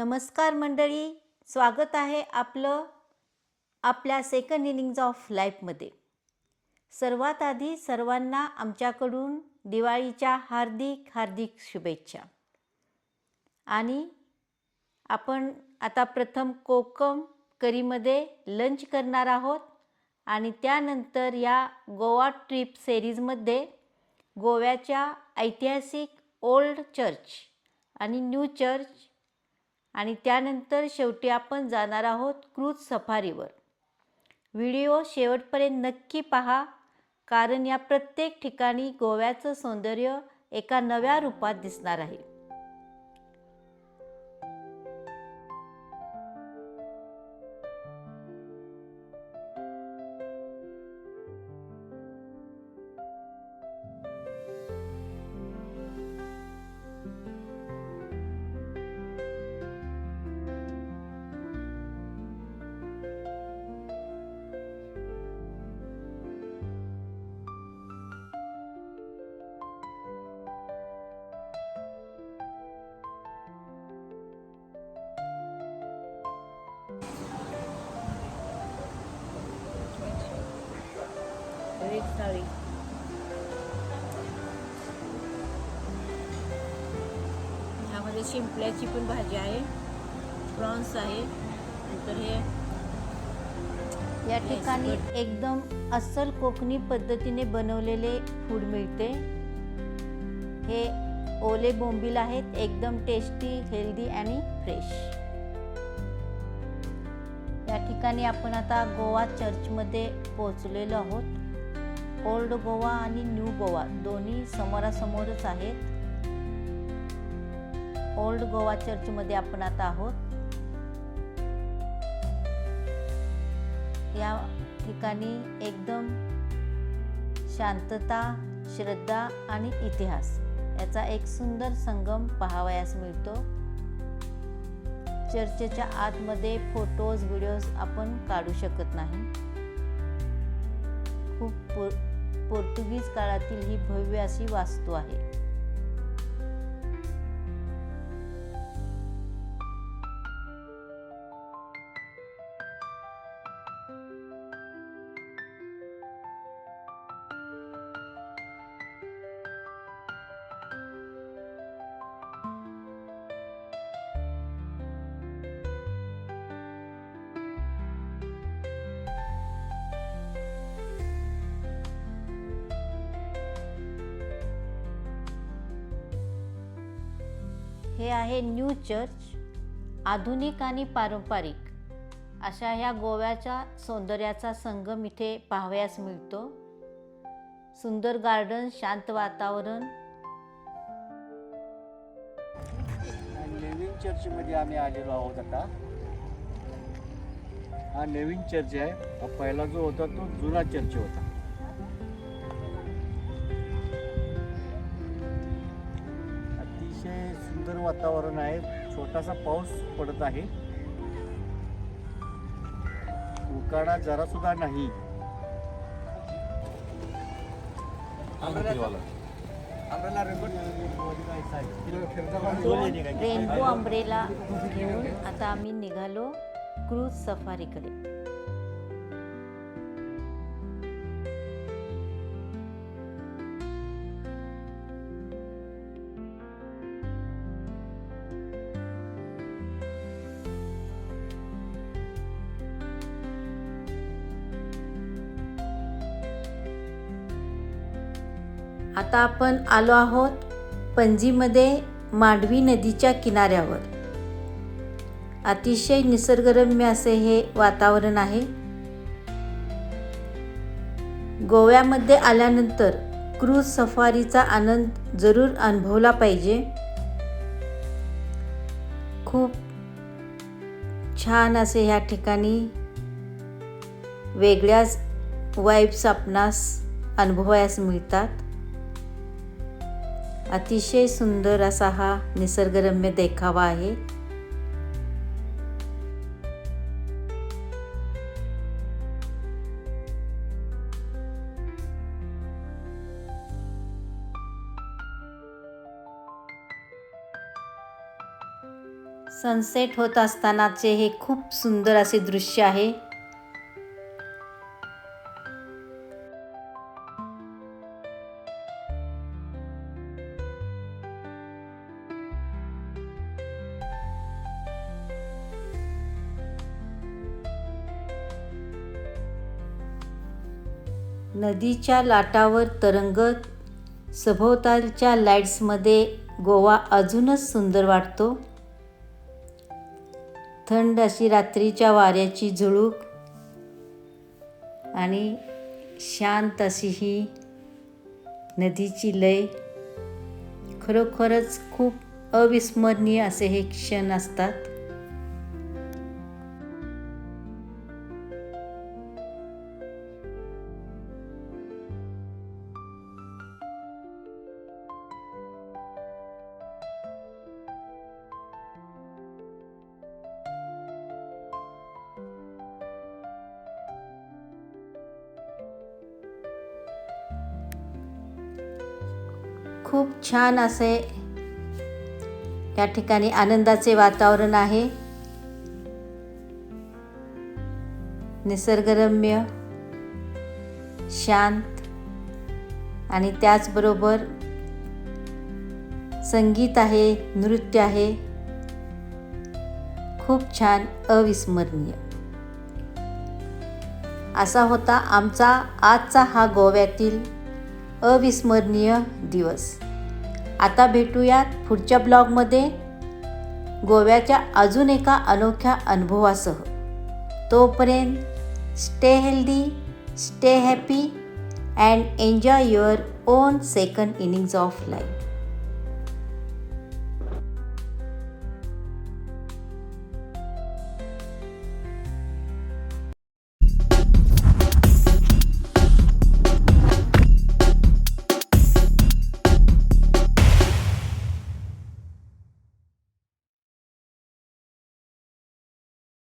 नमस्कार मंडळी स्वागत आहे आपलं आपल्या सेकंड इनिंग्ज ऑफ लाईफमध्ये सर्वात आधी सर्वांना आमच्याकडून दिवाळीच्या हार्दिक हार्दिक शुभेच्छा. आणि आपण आता प्रथम कोकम करीमध्ये लंच करणार आहोत आणि त्यानंतर या गोवा ट्रिप सिरीजमध्ये गोव्याच्या ऐतिहासिक ओल्ड चर्च आणि न्यू चर्च आणि त्यानंतर शेवटी आपण जाणार आहोत क्रूज सफारीवर. व्हिडिओ शेवटपर्यंत नक्की पहा कारण या प्रत्येक ठिकाणी गोव्याचं सौंदर्य एका नव्या रूपात दिसणार आहे. ह्यामध्ये शिंपल्याची पण भाजी आहे प्रॉन्स आहे नंतर हे या ठिकाणी एकदम अस्सल कोकणी पद्धतीने बनवलेले फूड मिळते. हे ओले बोंबील आहेत एकदम टेस्टी हेल्दी आणि फ्रेश या ठिकाणी आपण आता गोवा चर्चमध्ये पोहोचलेलो आहोत. ओल्ड गोवा आणि न्यू गोवा दोन्ही समोरासमोरच आहेत. ओल्ड गोवा चर्चमध्ये आपण आता आहोत. या ठिकाणी एकदम शांतता श्रद्धा आणि इतिहास याचा एक सुंदर संगम पाहावयास मिळतो. चर्चेच्या आतमध्ये फोटोज व्हिडिओज आपण काढू शकत नाही. खूप पोर्तुगीज काळातील ही भव्य अशी वास्तू आहे. हे आहे न्यू चर्च आधुनिक आणि पारंपरिक. अशा ह्या गोव्याच्या सौंदर्याचा संगम इथे पाहावयास मिळतो. सुंदर गार्डन शांत वातावरण. नवीन चर्चमध्ये आम्ही आलेलो आहोत आता. हा नवीन चर्च आहे. पहिला जो होता तो जुना चर्च होता. वातावरण आहे. छोटासा पाऊस पडत आहे. उकाडा जरा सुद्धा नाही. रेनबो अम्ब्रेला घेऊन आता आम्ही निघालो क्रूज सफारीकडे. आता आपण आलो आहोत पणजीमध्ये मांडवी नदीच्या किनाऱ्यावर. अतिशय निसर्गरम्य असे हे वातावरण आहे. गोव्यामध्ये आल्यानंतर क्रूज सफारीचा आनंद जरूर अनुभवला पाहिजे. खूप छान असे ह्या ठिकाणी वेगळ्याच वाईब्स आपणास अनुभवायस मिळतात. अतिशय सुंदर असा हा निसर्गरम्य देखावा आहे. सनसेट होत असतानाचे हे खूप सुंदर असे दृश्य आहे. नदीच्या लाटावर तरंगत सभोवतालच्या लाईट्समध्ये गोवा अजूनच सुंदर वाटतो. थंड अशी रात्रीच्या वाऱ्याची झुळूक आणि शांत अशी ही नदीची लय. खरोखरच खूप अविस्मरणीय असे हे क्षण असतात. खूप छान असे या ठिकाणी आनंदाचे वातावरण आहे. निसर्गरम्य शांत आणि त्याचबरोबर संगीत आहे नृत्य आहे. खूप छान अविस्मरणीय. असा होता आमचा आजचा हा गोव्यातील अविस्मरणीय दिवस. आता भेटूयात पुढच्या ब्लॉगमध्ये. गोव्याच्या अजून एका अनोख्या अनुभवासह. तोपर्यंत stay healthy stay happy and enjoy your own second innings of life